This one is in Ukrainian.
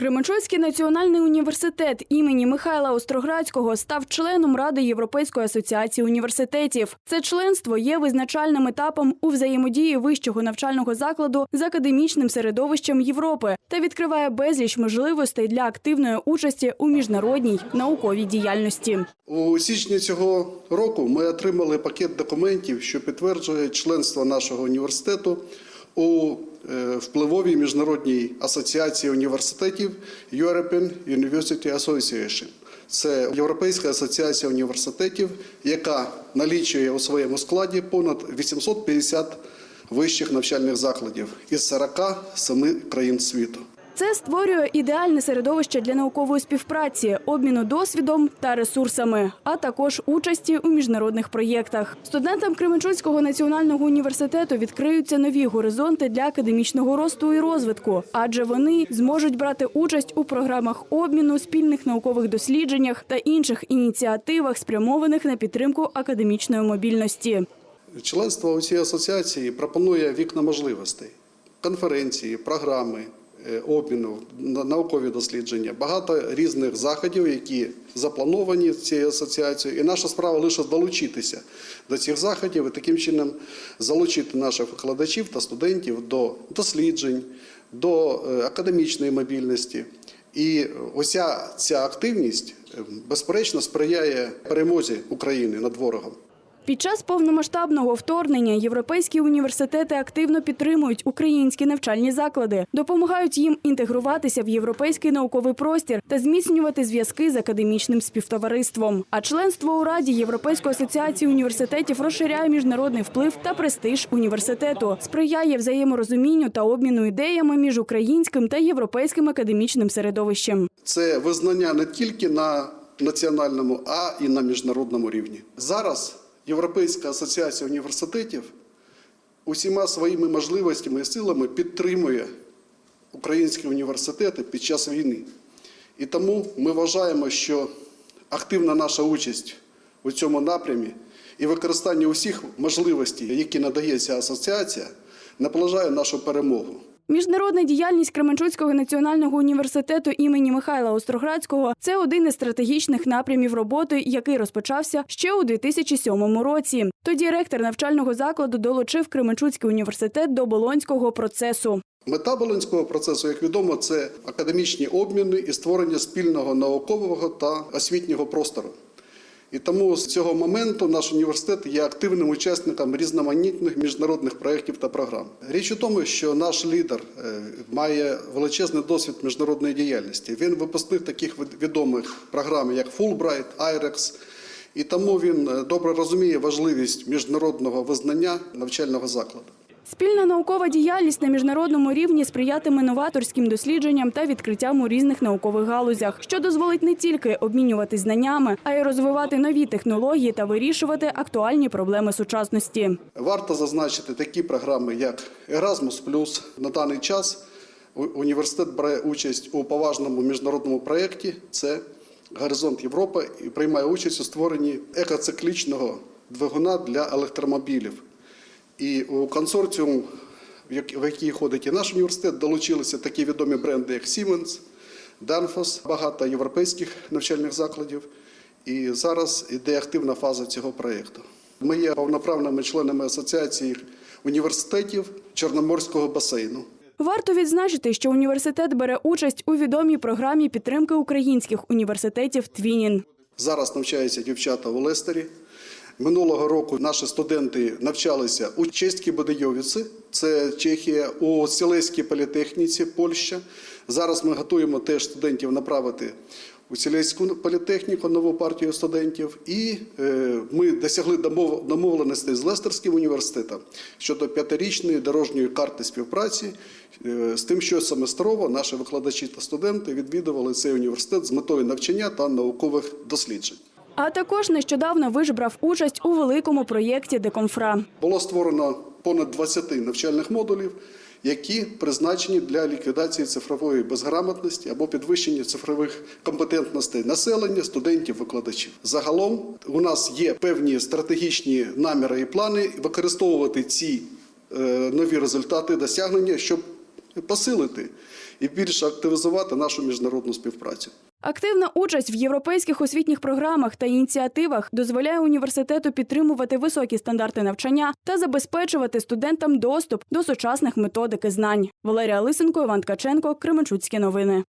Кременчуцький національний університет імені Михайла Остроградського став членом Ради Європейської асоціації університетів. Це членство є визначальним етапом у взаємодії вищого навчального закладу з академічним середовищем Європи та відкриває безліч можливостей для активної участі у міжнародній науковій діяльності. У січні цього року ми отримали пакет документів, що підтверджує членство нашого університету у впливовій міжнародній асоціації університетів European University Association. Це Європейська асоціація університетів, яка налічує у своєму складі понад 850 вищих навчальних закладів із 47 країн світу. Це створює ідеальне середовище для наукової співпраці, обміну досвідом та ресурсами, а також участі у міжнародних проєктах. Студентам Кременчуцького національного університету відкриються нові горизонти для академічного росту і розвитку, адже вони зможуть брати участь у програмах обміну, спільних наукових дослідженнях та інших ініціативах, спрямованих на підтримку академічної мобільності. Членство у цій асоціації пропонує вікна можливостей, конференції, програми обміну, наукові дослідження, багато різних заходів, які заплановані цією асоціацією. І наша справа лише долучитися до цих заходів і таким чином залучити наших викладачів та студентів до досліджень, до е, академічної мобільності. І ося ця активність е, безперечно сприяє перемозі України над ворогом. Під час повномасштабного вторгнення європейські університети активно підтримують українські навчальні заклади, допомагають їм інтегруватися в європейський науковий простір та зміцнювати зв'язки з академічним співтовариством. А членство у Раді Європейської асоціації університетів розширяє міжнародний вплив та престиж університету, сприяє взаєморозумінню та обміну ідеями між українським та європейським академічним середовищем. Це визнання не тільки на національному, а і на міжнародному рівні. Зараз Європейська асоціація університетів усіма своїми можливостями і силами підтримує українські університети під час війни. І тому ми вважаємо, що активна наша участь у цьому напрямі і використання усіх можливостей, які надає ця асоціація, наближає нашу перемогу. Міжнародна діяльність Кременчуцького національного університету імені Михайла Остроградського це один із стратегічних напрямів роботи, який розпочався ще у 2007 році. Тоді ректор навчального закладу долучив Кременчуцький університет до болонського процесу. Мета Болонського процесу, як відомо, це академічні обміни і створення спільного наукового та освітнього простору. І тому з цього моменту наш університет є активним учасником різноманітних міжнародних проєктів та програм. Річ у тому, що наш лідер е, має величезний досвід міжнародної діяльності. Він випускник таких відомих програм, як Fulbright, IREX, і тому він е, добре розуміє важливість міжнародного визнання навчального закладу. Спільна наукова діяльність на міжнародному рівні сприятиме новаторським дослідженням та відкриттям у різних наукових галузях, що дозволить не тільки обмінюватись знаннями, а й розвивати нові технології та вирішувати актуальні проблеми сучасності. Варто зазначити такі програми, як Erasmus+. На даний час університет бере участь у поважному міжнародному проєкті. Це Горизонт Європи і приймає участь у створенні екоциклічного двигуна для електромобілів. І у консорціум, в як- в який ходить і наш університет, долучилися такі відомі бренди, як Siemens, Danfoss, багато європейських навчальних закладів. І зараз йде активна фаза цього проєкту. Ми є повноправними членами асоціації університетів Чорноморського басейну. Варто відзначити, що університет бере участь у відомій програмі підтримки українських університетів Твінін. Зараз навчаються дівчата у Лестері. Минулого року наші студенти навчалися у Чеській Бодайовіці, це Чехія, у Сілеській політехніці, Польща. Зараз ми готуємо теж студентів направити у Сілеську політехніку, нову партію студентів. І е, ми досягли домов- домовленостей з Лестерським університетом щодо п'ятирічної дорожньої карти співпраці е, з тим, що семестрово наші викладачі та студенти відвідували цей університет з метою навчання та наукових досліджень. А також нещодавно виш брав участь у великому проєкті Декомфра. Було створено понад 20 навчальних модулів, які призначені для ліквідації цифрової безграмотності або підвищення цифрових компетентностей населення, студентів, викладачів. Загалом у нас є певні стратегічні наміри і плани використовувати ці е, нові результати досягнення, щоб посилити і більше активізувати нашу міжнародну співпрацю. Активна участь в європейських освітніх програмах та ініціативах дозволяє університету підтримувати високі стандарти навчання та забезпечувати студентам доступ до сучасних методик і знань. Валерія Лисенко, Іван Ткаченко, Кременчуцькі новини.